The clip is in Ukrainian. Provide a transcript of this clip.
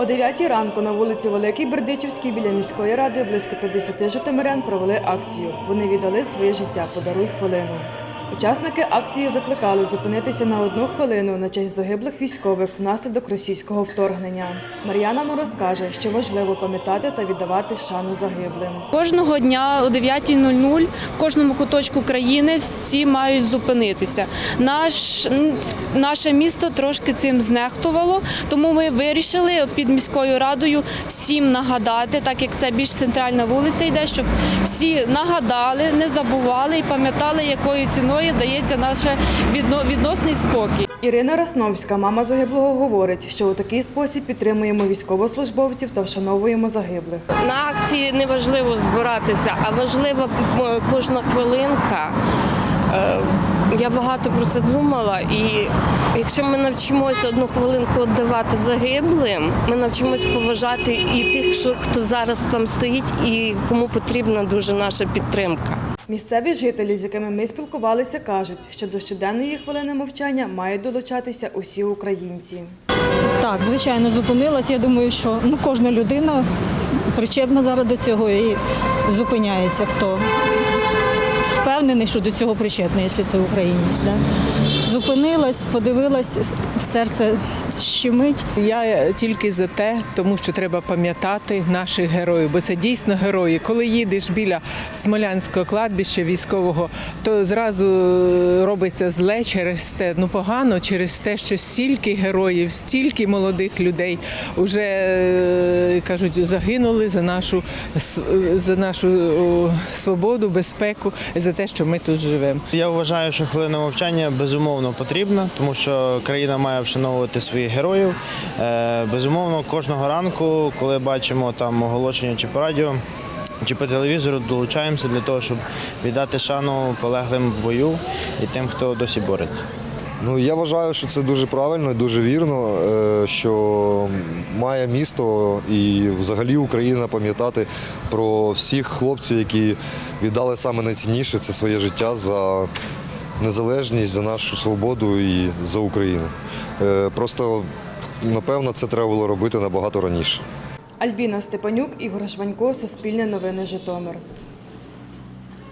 О 9 ранку на вулиці Великій Бердичівській біля міської ради близько 50 житомирян провели акцію. Вони віддали своє життя Подаруй хвилину. Учасники акції закликали зупинитися на одну хвилину на честь загиблих військових внаслідок російського вторгнення. Мар'яна Мороз каже, що важливо пам'ятати та віддавати шану загиблим. Кожного дня о 9.00 в кожному куточку країни всі мають зупинитися. Наш, наше місто трошки цим знехтувало, тому ми вирішили під міською радою всім нагадати, так як це більш центральна вулиця йде, щоб всі нагадали, не забували і пам'ятали, якою ціною дається наш відно- відносний спокій. Ірина Расновська, мама загиблого, говорить, що у такий спосіб підтримуємо військовослужбовців та вшановуємо загиблих. На акції не важливо збиратися, а важлива кожна хвилинка. Е, Я багато про це думала, і якщо ми навчимося одну хвилинку віддавати загиблим, ми навчимось поважати і тих, що- хто зараз там стоїть, і кому потрібна дуже наша підтримка. Місцеві жителі, з якими ми спілкувалися, кажуть, що до щоденної хвилини мовчання мають долучатися усі українці. Так, звичайно, зупинилась. Я думаю, що ну, кожна людина причетна зараз до цього і зупиняється. Хто впевнений, що до цього причетний, якщо це українець. Да? Зупинилась, подивилась, серце щемить. Я тільки за те, тому що треба пам'ятати наших героїв, бо це дійсно герої. Коли їдеш біля смолянського кладбища військового, то зразу робиться зле через те, ну погано через те, що стільки героїв, стільки молодих людей вже е, кажуть, загинули за нашу с- за нашу свободу, безпеку, за те, що ми тут живемо. Я вважаю, що хвилина мовчання безумовно потрібна, тому що країна має вшановувати своїх героїв. Е, Безумовно, кожного ранку, коли бачимо там оголошення чи по радіо. Чи по телевізору долучаємося для того, щоб віддати шану полеглим в бою і тим, хто досі бореться. Ну я вважаю, що це дуже правильно і дуже вірно, е, що має місто і взагалі Україна пам'ятати про всіх хлопців, які віддали саме найцінніше це своє життя за незалежність, за нашу свободу і за Україну. Е, Просто напевно це треба було робити набагато раніше. Альбіна Степанюк, Ігор Шванько, Суспільне новини Житомир.